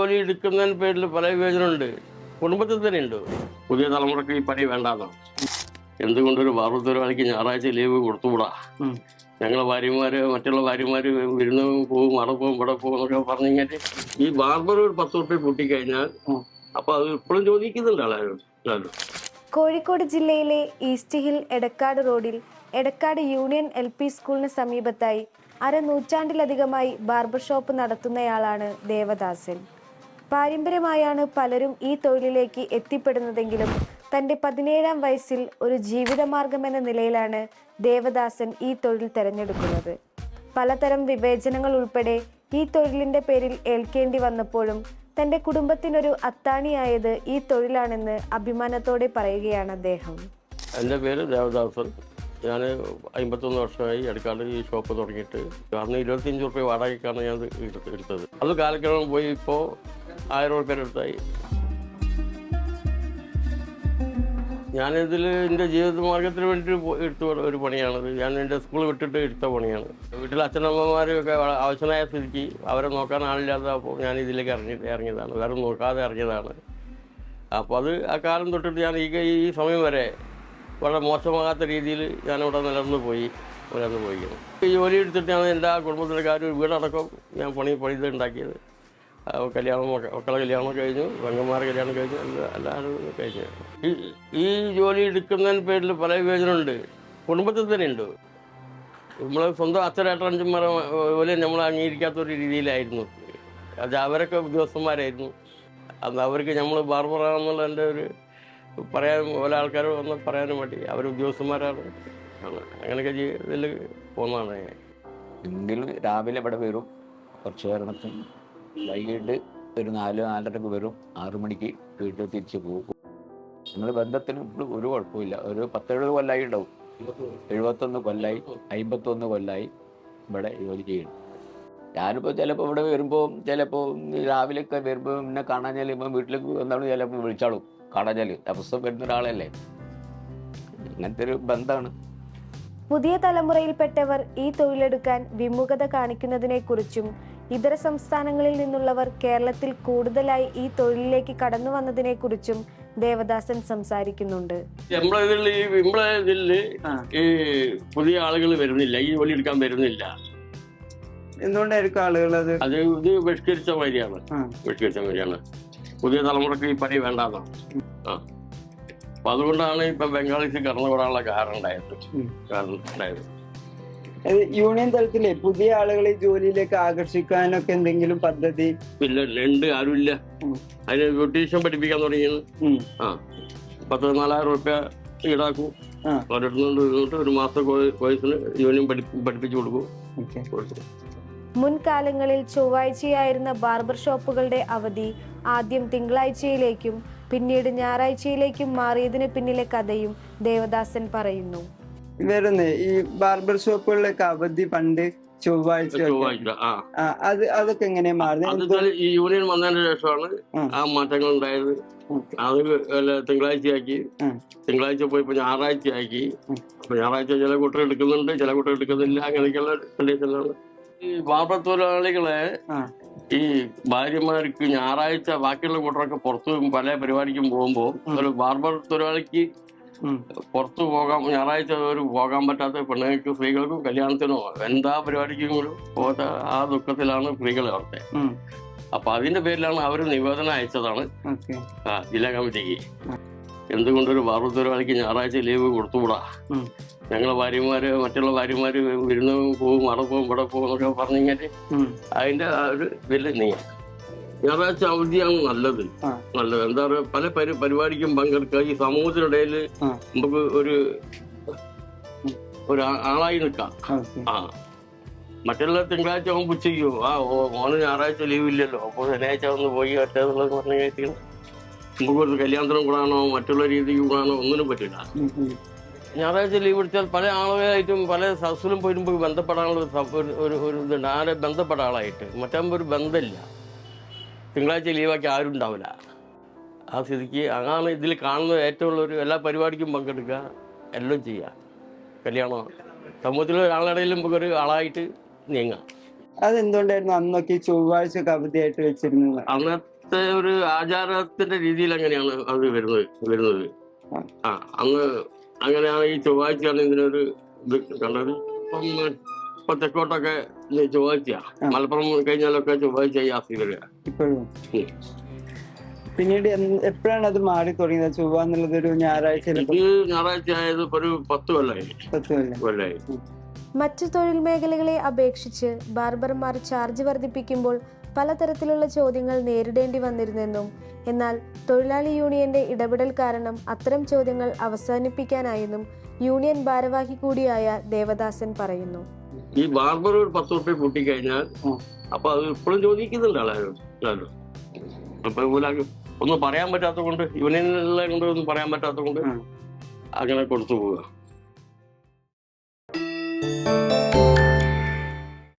ജോലി എടുക്കുന്നതിന് പേരിൽ പല വിവേചനമുണ്ട്. കുടുംബത്തിൽ തന്നെ ഉണ്ട് പുതിയ തലമുറയ്ക്ക് ഈ പണി വേണ്ടാന്നോ. എന്തുകൊണ്ടൊരു ബാർബർ തൊഴിലാളിക്ക് ഞായറാഴ്ച ലീവ് കൊടുത്തുകൂടാ. ഞങ്ങളെ ഭാര്യമാര് മറ്റുള്ള ഭാര്യമാര് വിരുന്ന് പോവും അവിടെ പോവും ഇവിടെ പോകും എന്നൊക്കെ പറഞ്ഞു കഴിഞ്ഞാൽ ഈ ബാർബർ ഒരു പത്ത് റുപ്യ കൂട്ടിക്കഴിഞ്ഞാൽ. അപ്പൊ അത് ഇപ്പോഴും ചോദിക്കുന്നുണ്ട് ആളാരും. കോഴിക്കോട് ജില്ലയിലെ ഈസ്റ്റ് ഹിൽ എടക്കാട് റോഡിൽ എടക്കാട് യൂണിയൻ എൽ പി സ്കൂളിന് സമീപത്തായി അരനൂറ്റാണ്ടിലധികമായി ബാർബർ ഷോപ്പ് നടത്തുന്നയാളാണ് ദേവദാസൻ. പാരമ്പര്യമായാണ് പലരും ഈ തൊഴിലിലേക്ക് എത്തിപ്പെടുന്നതെങ്കിലും തന്റെ പതിനേഴാം വയസ്സിൽ ഒരു ജീവിതമാർഗം എന്ന നിലയിലാണ് ദേവദാസൻ ഈ തൊഴിൽ തിരഞ്ഞെടുക്കുന്നത്. പലതരം വിവേചനങ്ങൾ ഉൾപ്പെടെ ഈ തൊഴിലിന്റെ പേരിൽ ഏൽക്കേണ്ടി വന്നപ്പോഴും തന്റെ കുടുംബത്തിനൊരു അത്താണിയായത് ഈ തൊഴിലാണെന്ന് അഭിമാനത്തോടെ പറയുകയാണ് അദ്ദേഹം. എന്റെ പേര് ദേവദാസൻ. ഞാൻ അമ്പത്തൊന്ന് വർഷമായി എടുക്കാണ്ട് ഈ ഷോപ്പ് തുടങ്ങിയിട്ട്. അന്ന് ഇരുപത്തിയഞ്ച് റുപ്യ വാടകയ്ക്കാണ് ഞാൻ എടുത്തത്. അത് കാലക്രമം പോയി ഇപ്പോൾ ആയിരം റുപ്യ അടുത്തായി ഞാനിതിൽ എന്റെ ജീവിത മാർഗത്തിന് വേണ്ടി എടുത്ത ഒരു- പണിയാണത്. ഞാൻ എന്റെ സ്കൂൾ വിട്ടിട്ട് എടുത്ത പണിയാണ്. വീട്ടിൽ അച്ഛനമ്മമാരൊക്കെ ആവശ്യമായ സ്ഥിതിക്ക് അവരെ നോക്കാൻ ആളില്ലാത്തപ്പോൾ ഞാൻ ഇതിലേക്ക് ഇറങ്ങി ഇറങ്ങിയതാണ്. വേറെ നോക്കാതെ ഇറങ്ങിയതാണ്. അപ്പോൾ അത് ആ കാലം തൊട്ടിട്ട് ഞാൻ ഈ ഈ സമയം വരെ വളരെ മോശമാകാത്ത രീതിയിൽ ഞാൻ ഞാനിവിടെ നിലനിന്ന് പോയി നിലനിന്ന് പോയിരിക്കുന്നു. ഈ ജോലി എടുത്തിട്ടാണ് എന്റെ ആ കുടുംബത്തിലെ കാര്യം വീടടക്കം ഞാൻ പണി പണിത് ഉണ്ടാക്കിയത്. കല്യാണം മക്ക- മക്കളെ കല്യാണം കഴിഞ്ഞു. പെങ്ങന്മാരെ കല്യാണം കഴിഞ്ഞു. എല്ലാ എല്ലാവരും കഴിഞ്ഞു. ഈ ഈ ജോലി എടുക്കുന്നതിന് പേരിൽ പല വിവേചനമുണ്ട്. കുടുംബത്തിൽ തന്നെ ഉണ്ട്. നമ്മൾ സ്വന്തം അച്ഛനേട്ടഞ്ചന്മാരെ പോലെ നമ്മൾ അംഗീകരിക്കാത്ത ഒരു രീതിയിലായിരുന്നു. അത് അവരൊക്കെ ഉദ്യോഗസ്ഥന്മാരായിരുന്നു. അന്ന് അവർക്ക് നമ്മൾ ബാർബറാണെന്നുള്ള എന്റെ ഒരു പറയാൻ പല ആൾക്കാർ വന്ന് പറയാനും വേണ്ടി അവർ ഉദ്യോഗസ്ഥന്മാരാണ്. അങ്ങനെയൊക്കെ ജീവിതത്തിൽ പോകുന്നതാണ് എങ്കിലും രാവിലെ ഇവിടെ വരും. കുറച്ച് നേരത്തിന് വൈകിട്ട് ഒരു നാല് നാലരക്ക് വരും. ആറു മണിക്ക് വീട്ടിൽ തിരിച്ച് പോകും. ഞങ്ങൾ ബന്ധത്തിന് ഇപ്പോഴും ഒരു കുഴപ്പമില്ല. ഒരു പത്തെഴുപത് കൊല്ലായി ഉണ്ടാവും. എഴുപത്തൊന്ന് കൊല്ലായി അമ്പത്തൊന്ന് കൊല്ലായി ഇവിടെ ജോലി ചെയ്യുന്നു. ഞാനിപ്പോൾ ചിലപ്പോൾ ഇവിടെ വരുമ്പോൾ ചിലപ്പോൾ രാവിലെയൊക്കെ വരുമ്പോൾ എന്നെ കാണാൻ ചെല്ലുമ്പോൾ വീട്ടിലേക്ക് വന്നാലും ചിലപ്പോൾ വിളിച്ചാളും. കാണാൻ ചെല്ലും ദിവസം വരുന്ന ഒരാളല്ലേ. അങ്ങനത്തെ ഒരു ബന്ധമാണ്. പുതിയ തലമുറയിൽപ്പെട്ടവർ ഈ തൊഴിലെടുക്കാൻ വിമുഖത കാണിക്കുന്നതിനെക്കുറിച്ചും ഇതര സംസ്ഥാനങ്ങളിൽ നിന്നുള്ളവർ കേരളത്തിൽ കൂടുതലായി ഈ തൊഴിലിലേക്ക് കടന്നു വന്നതിനെക്കുറിച്ചും ദേവദാസൻ സംസാരിക്കുന്നുണ്ട്. നമ്മളെ ഇതിൽ ഈ നമ്മളെ ഇതിൽ ഈ പുതിയ ആളുകൾ വരുന്നില്ല ഈ ജോലി എടുക്കാൻ വരുന്നില്ല. എന്തുകൊണ്ടായിരിക്കും ആളുകൾ അത്? അത് ഇത് ബഹിഷ്കരിച്ച മാതിരിയാണ്. ബഹിഷ്കരിച്ച മാതിരിയാണ്. പുതിയ തലമുറയ്ക്ക് ഈ പണി വേണ്ടാന്നോ ആ. അപ്പൊ അതുകൊണ്ടാണ് ഇപ്പൊ ബംഗാളിക്ക് കടന്നുകൂടാനുള്ള കാരണം ഉണ്ടായത്. ഉം. കാരണം ഉണ്ടായത്. യൂണിയൻ തലത്തിലെ പുതിയ ആളുകളെ ജോലിയിലേക്ക് ആകർഷിക്കാനൊക്കെ എന്തെങ്കിലും പദ്ധതി? ഇല്ല ഉണ്ട് ആരുമില്ല. അതിന് ബ്യൂട്ടീഷ്യൻ പഠിപ്പിക്കാൻ തുടങ്ങിയത്. ആ. പത്ത് നാലായിരം റുപ്യ ഈടാക്കും ഒരു മാസം കോഴ്- കോഴ്സിന് യൂണിയൻ പഠി പഠിപ്പിച്ചു കൊടുക്കും. ഓക്കെ. കൊടുക്കും. മുൻകാലങ്ങളിൽ ചൊവ്വാഴ്ചയായിരുന്ന ബാർബർ ഷോപ്പുകളുടെ അവധി ആദ്യം തിങ്കളാഴ്ചയിലേക്കും പിന്നീട് ഞായറാഴ്ചയിലേക്കും മാറിയതിന് പിന്നിലെ കഥയും ദേവദാസൻ പറയുന്നു. വേറൊന്ന് ഈ ബാർബർ ഷോപ്പുകളിലൊക്കെ അവധി പണ്ട് ചൊവ്വാഴ്ച ചൊവ്വാഴ്ച ആ. അത് അതൊക്കെ എങ്ങനെയാ മാറുന്നത്? അത് ഈ യൂണിയൻ വന്നതിന് ശേഷമാണ് ആ. മാറ്റങ്ങൾ ഉണ്ടായത്. അത് തിങ്കളാഴ്ചയാക്കി. തിങ്കളാഴ്ച പോയി ഞായറാഴ്ച ഞായറാഴ്ചയാക്കി. അപ്പൊ ഞായറാഴ്ച ചില കൂട്ടർ എടുക്കുന്നുണ്ട് ചില കൂട്ടർ എടുക്കുന്നില്ല അങ്ങനെയൊക്കെയുള്ള കണ്ടീഷനാണ് ഈ ബാർബർ തൊഴിലാളികളെ ആ. ഈ ഭാര്യമാർക്ക് ഞായറാഴ്ച ബാക്കിയുള്ള കൂട്ടറൊക്കെ പുറത്തു പല പരിപാടിക്കും പോകുമ്പോൾ ഒരു ബാർബർ തൊഴിലാളിക്ക് പുറത്തു പോകാം പോകാൻ ഞായറാഴ്ച ഒരു പോകാൻ പറ്റാത്ത പെണ്ണുങ്ങൾക്ക് സ്ത്രീകൾക്കും കല്യാണത്തിനോ എന്താ പരിപാടിക്കും കൂടി പോകാത്ത ആ ദുഃഖത്തിലാണ് സ്ത്രീകൾ അവിടുത്തെ. അപ്പൊ അതിന്റെ പേരിലാണ് അവർ നിവേദനം അയച്ചതാണ്. ആ ജില്ലാ കമ്മിറ്റിക്ക്. എന്തുകൊണ്ടൊരു തൊഴിലാളിക്ക് ഞായറാഴ്ച ലീവ് കൊടുത്തുകൂടാ. ഞങ്ങളെ ഭാര്യമാര് മറ്റുള്ള ഭാര്യമാര് വിരുന്ന് പോവും അവിടെ പോവും ഇവിടെ പോകും എന്നൊക്കെ പറഞ്ഞു കഴിഞ്ഞാൽ ഉം. അതിന്റെ ആ ഒരു വില നീ ഞായറാഴ്ച അവധിയാണ് നല്ലത്. ആ. നല്ലത്. എന്താ പറയുക പല പരി പരിപാടിക്കും പങ്കെടുക്കുക. ഈ സമൂഹത്തിനിടയിൽ നമുക്ക് ഒരു ഒരു ആ- ആളായി നിൽക്കാം. ആ മറ്റുള്ള തിങ്കളാഴ്ച അവൻ പുച്ഛിക്കോ ആ ഓ മോന് ഞായറാഴ്ച ലീവ് ഇല്ലല്ലോ അപ്പോൾ ശനിയാഴ്ച ഒന്ന് പോയി ഒറ്റ പറഞ്ഞു കഴിഞ്ഞാൽ ഒരു കല്യാണത്തിനും കൂടാനോ മറ്റുള്ള രീതിക്ക് കൂടാനോ ഒന്നിനും പറ്റില്ല. ഞായറാഴ്ച ലീവ് എടുത്താൽ പല ആളുകളായിട്ടും പല സദസ്സിലും പോയിട്ട് ബന്ധപ്പെടാനുള്ള ഒരു ഒരു- ഇതുണ്ട്. ആരെ ബന്ധപ്പെട്ട ആളായിട്ട്. മറ്റാകുമ്പോൾ ഒരു ബന്ധമില്ല. തിങ്കളാഴ്ച ലീവാക്കി ആരും ഉണ്ടാവില്ല. ആ സ്ഥിതിക്ക് അതാണ് ഇതിൽ കാണുന്ന ഏറ്റവും ഉള്ളൊരു എല്ലാ പരിപാടിക്കും പങ്കെടുക്കുക എല്ലാം ചെയ്യുക. കല്യാണം? സമൂഹത്തിൽ ഒരാളുടെയിലും ഒരു ആളായിട്ട് നീങ്ങാം. അതെന്തുകൊണ്ടായിരുന്നു അന്നൊക്കെ ചൊവ്വാഴ്ച കവിതയായിട്ട് അവധിയായിട്ട് വെച്ചിരുന്നത് അന്നത്തെ ഒരു ആചാരത്തിന്റെ രീതിയിൽ അങ്ങനെയാണ് അത് വരുന്നത് വരുന്നത്? ആ. അന്ന് അങ്ങനെയാണ് ഈ ചൊവ്വാഴ്ചയാണ് ഇതിനൊരു ഇത് കണ്ടത്. ഇപ്പം ഇപ്പൊ തെക്കോട്ടൊക്കെ ചൊവ്വാഴ്ച മലപ്പുറം കഴിഞ്ഞാലൊക്കെ ചൊവ്വാഴ്ച യാത്ര വരിക. പിന്നീട് എപ്പോഴാണ് അത് മാറി തുടങ്ങിയത്? ചൊവ്വ എന്നുള്ളത് ഒരു ഞായറാഴ്ച ഞായറാഴ്ച ആയത് ഇപ്പൊ ഒരു പത്ത് കൊല്ലായി. പത്ത് കൊല്ലായി. മറ്റു തൊഴിൽ മേഖലകളെ അപേക്ഷിച്ച് ബാർബർമാർ ചാർജ് വർദ്ധിപ്പിക്കുമ്പോൾ പലതരത്തിലുള്ള ചോദ്യങ്ങൾ നേരിടേണ്ടി വന്നിരുന്നെന്നും എന്നാൽ തൊഴിലാളി യൂണിയന്റെ ഇടപെടൽ കാരണം അത്തരം ചോദ്യങ്ങൾ അവസാനിപ്പിക്കാനായെന്നും യൂണിയൻ ഭാരവാഹി കൂടിയായ ദേവദാസൻ പറയുന്നു ഈ ബാർബർ ഒരു പത്ത് റുപ്യ കൂട്ടിക്കഴിഞ്ഞാൽ. അപ്പൊ അത് ഇപ്പോഴും ചോദിക്കുന്നുണ്ട് ആളാരും അപ്പൊ ഇവനാക്ക് ഒന്നും പറയാൻ പറ്റാത്ത കൊണ്ട് ഇവനെല്ലാം കൊണ്ട് ഒന്നും പറയാൻ പറ്റാത്ത കൊണ്ട്. അങ്ങനെ കൊടുത്തു പോവുക